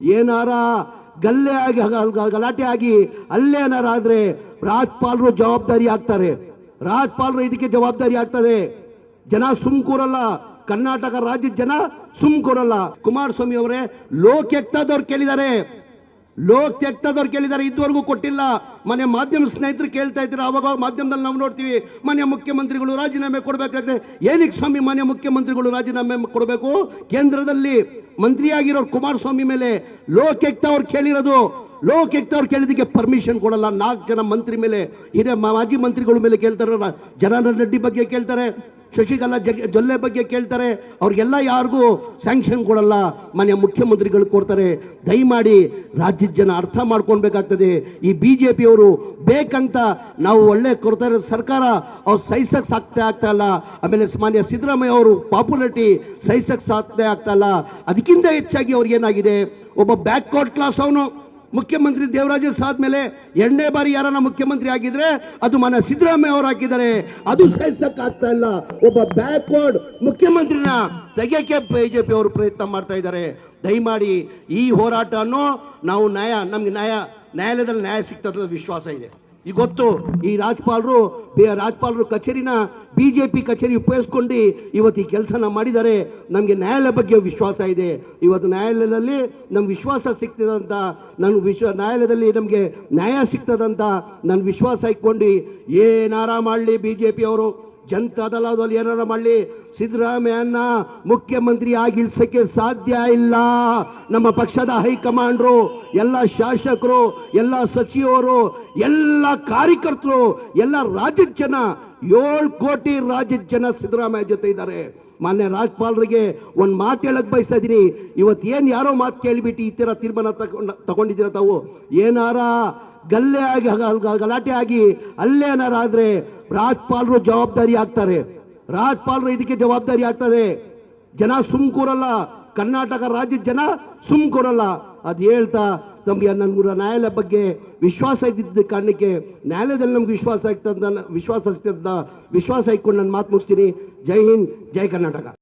ಏನಾರ ಗಲ್ಲೆ ಆಗಿ ಗಲಾಟೆ ಆಗಿ ಅಲ್ಲೇನಾರ ಆದ್ರೆ ರಾಜ್ಪಾಲರು ಜವಾಬ್ದಾರಿ ಆಗ್ತಾರೆ. ರಾಜ್ಪಾಲರು ಇದಕ್ಕೆ ಜವಾಬ್ದಾರಿ ಆಗ್ತದೆ. ಜನ ಸುಮ್ ಕೂರಲ್ಲ. ಕರ್ನಾಟಕ ರಾಜ್ಯದ ಜನ ಸುಮ್ ಕೂರಲ್ಲ. ಕುಮಾರಸ್ವಾಮಿ ಅವರೇ ಲೋಕ್ಯಕ್ತದವ್ರು ಕೇಳಿದ್ದಾರೆ ಲೋಕ್ ತೆಕ್ತದವ್ರು ಕೇಳಿದ್ದಾರೆ ಇದುವರೆಗೂ ಕೊಟ್ಟಿಲ್ಲ. ಮನೆ ಮಾಧ್ಯಮ ಸ್ನೇಹಿತರು ಕೇಳ್ತಾ ಇದ್ರು ಅವಾಗ ಮಾಧ್ಯಮದಲ್ಲಿ ನಾವು ನೋಡ್ತೀವಿ, ಮನೆ ಮುಖ್ಯಮಂತ್ರಿಗಳು ರಾಜೀನಾಮೆ ಕೊಡಬೇಕಾಗ್ತದೆ. ಏನಕ್ಕೆ ಸ್ವಾಮಿ ಮನೆ ಮುಖ್ಯಮಂತ್ರಿಗಳು ರಾಜೀನಾಮೆ ಕೊಡಬೇಕು? ಕೇಂದ್ರದಲ್ಲಿ ಮಂತ್ರಿಯಾಗಿರೋ ಕುಮಾರಸ್ವಾಮಿ ಮೇಲೆ ಲೋಕ್ಯಕ್ತ ಅವ್ರು ಕೇಳಿರೋದು ಲೋಕ್ಯಕ್ತ ಅವ್ರು ಕೇಳಿದಕ್ಕೆ ಪರ್ಮಿಷನ್ ಕೊಡಲ್ಲ. ನಾಲ್ಕು ಜನ ಮಂತ್ರಿ ಮೇಲೆ, ಹಿರಿಯ ಮಾಜಿ ಮಂತ್ರಿಗಳ ಮೇಲೆ ಕೇಳ್ತಾರ ಜನಾರ್ದನ್ ರೆಡ್ಡಿ ಬಗ್ಗೆ ಕೇಳ್ತಾರೆ, ಶಶಿಕಲಾ ಜಗ್, ಜೊಲ್ಲೆ ಬಗ್ಗೆ ಕೇಳ್ತಾರೆ. ಅವ್ರಿಗೆಲ್ಲ ಯಾರಿಗೂ ಸ್ಯಾಂಕ್ಷನ್ ಕೊಡಲ್ಲ. ಮನೆ ಮುಖ್ಯಮಂತ್ರಿಗಳು ಕೊಡ್ತಾರೆ. ದಯಮಾಡಿ ರಾಜ್ಯದ ಜನ ಅರ್ಥ ಮಾಡ್ಕೊಳ್ಬೇಕಾಗ್ತದೆ. ಈ ಬಿ ಜೆ ಪಿಯವರು ಬೇಕಂತ ನಾವು ಒಳ್ಳೆ ಕೊಡ್ತಾ ಇರೋ ಸರ್ಕಾರ ಅವ್ರು ಸಹಿಸಕ್ಕೆ ಸಾಕ್ತಾ ಆಗ್ತಾ ಇಲ್ಲ. ಆಮೇಲೆ ಮಾನ್ಯ ಸಿದ್ದರಾಮಯ್ಯ ಅವರು ಪಾಪ್ಯುಲರಿಟಿ ಸಹಿಸಕ್ಕೆ ಸಾಧ್ಯ ಆಗ್ತಾ ಇಲ್ಲ. ಅದಕ್ಕಿಂತ ಹೆಚ್ಚಾಗಿ ಅವ್ರಿಗೇನಾಗಿದೆ ಒಬ್ಬ ಬ್ಯಾಕ್ವರ್ಡ್ ಕ್ಲಾಸ್ ಅವನು ಮುಖ್ಯಮಂತ್ರಿ ದೇವರಾಜ ಮೇಲೆ ಎರಡನೇ ಬಾರಿ ಯಾರನ್ನ ಮುಖ್ಯಮಂತ್ರಿ ಆಗಿದ್ರೆ ಅದು ಮನ ಸಿದ್ದರಾಮಯ್ಯ ಅವರು ಹಾಕಿದ್ದಾರೆ. ಅದು ಸಹಿಸಕ್ ಆಗ್ತಾ ಇಲ್ಲ. ಒಬ್ಬ ಬ್ಯಾಕ್ವರ್ಡ್ ಮುಖ್ಯಮಂತ್ರಿನ ತೆಗೆಯಕ್ಕೆ ಬಿಜೆಪಿ ಅವರು ಪ್ರಯತ್ನ ಮಾಡ್ತಾ ಇದ್ದಾರೆ. ದಯಮಾಡಿ ಈ ಹೋರಾಟವನ್ನು ನಾವು ನ್ಯಾಯ, ನಮ್ಗೆ ನ್ಯಾಯ, ನ್ಯಾಯಾಲಯದಲ್ಲಿ ನ್ಯಾಯ ಸಿಗ್ತದ ವಿಶ್ವಾಸ ಇದೆ. ಈಗ ಗೊತ್ತು, ಈ ರಾಜ್ಪಾಲರು, ಬಿ- ರಾಜ್ಪಾಲರು ಕಚೇರಿನ ಬಿಜೆಪಿ ಕಚೇರಿ ಉಪಯೋಗಿಸ್ಕೊಂಡು ಇವತ್ತು ಈ ಕೆಲಸನ ಮಾಡಿದ್ದಾರೆ. ನಮಗೆ ನ್ಯಾಯಾಲಯ ಬಗ್ಗೆ ವಿಶ್ವಾಸ ಇದೆ. ಇವತ್ತು ನ್ಯಾಯಾಲಯದಲ್ಲಿ ನಮ್ಮ ವಿಶ್ವಾಸ ಸಿಗ್ತದಂತ ನನ್ನ ವಿಶ್ವ, ನ್ಯಾಯಾಲಯದಲ್ಲಿ ನಮಗೆ ನ್ಯಾಯ ಸಿಗ್ತದಂತ ನನ್ನ ವಿಶ್ವಾಸ ಇಟ್ಕೊಂಡು ಏನಾರ ಮಾಡಲಿ ಬಿ ಜೆ ಅವರು ಜನತಾ ದಳದಲ್ಲಿ ಏನಾರ ಮಾಡಲಿ? ಸಿದ್ದರಾಮಯ್ಯನ ಮುಖ್ಯಮಂತ್ರಿ ಆಗಿಳ್ಸಕ್ಕೆ ಸಾಧ್ಯ ಇಲ್ಲ. ನಮ್ಮ ಪಕ್ಷದ ಹೈಕಮಾಂಡ್ರು, ಎಲ್ಲ ಶಾಸಕರು, ಎಲ್ಲ ಸಚಿವರು, ಎಲ್ಲ ಕಾರ್ಯಕರ್ತರು, ಎಲ್ಲ ರಾಜ್ಯದ ಜನ, ಏಳು ಕೋಟಿ ರಾಜ್ಯದ ಜನ ಸಿದ್ದರಾಮಯ್ಯ ಜೊತೆ ಇದ್ದಾರೆ. ಮಾನ್ಯ ರಾಜ್ಯಪಾಲರಿಗೆ ಒಂದು ಮಾತು ಹೇಳಕ್ಕೆ ಬಯಸ್ತಾ ಇವತ್ತು ಏನು ಯಾರೋ ಮಾತು ಕೇಳಿಬಿಟ್ಟು ಈ ಥರ ತೀರ್ಮಾನ ತಗೊಂಡು ತಗೊಂಡಿದ್ದೀರ ತಾವು? ಏನಾರ ಗಲ್ಲೆ ಆಗಿ ಗಲಾಟೆ ಆಗಿ ಅಲ್ಲೇನಾರ ಆದ್ರೆ ರಾಜ್ಪಾಲರು ಜವಾಬ್ದಾರಿ ಆಗ್ತಾರೆ. ರಾಜ್ಪಾಲರು ಇದಕ್ಕೆ ಜವಾಬ್ದಾರಿ ಆಗ್ತದೆ. ಜನ ಸುಮ್ ಕೂರಲ್ಲ ಕರ್ನಾಟಕ ರಾಜ್ಯದ ಜನ ಸುಮ್ ಕೂರಲ್ಲ ಅದು ಹೇಳ್ತಾ ನಮಗೆ ನನ್ಗೂರ ನ್ಯಾಯಾಲಯ ಬಗ್ಗೆ ವಿಶ್ವಾಸ ಇದ್ದಿದ್ದ ಕಾರಣಕ್ಕೆ ನ್ಯಾಯಾಲಯದಲ್ಲಿ ನಮ್ಗೆ ವಿಶ್ವಾಸ ಆಗ್ತದ ವಿಶ್ವಾಸ ವಿಶ್ವಾಸ ಇಟ್ಕೊಂಡು ನಾನು ಮಾತು ಮುಗಿಸ್ತೀನಿ. ಜೈ ಹಿಂದ್, ಜೈ ಕರ್ನಾಟಕ.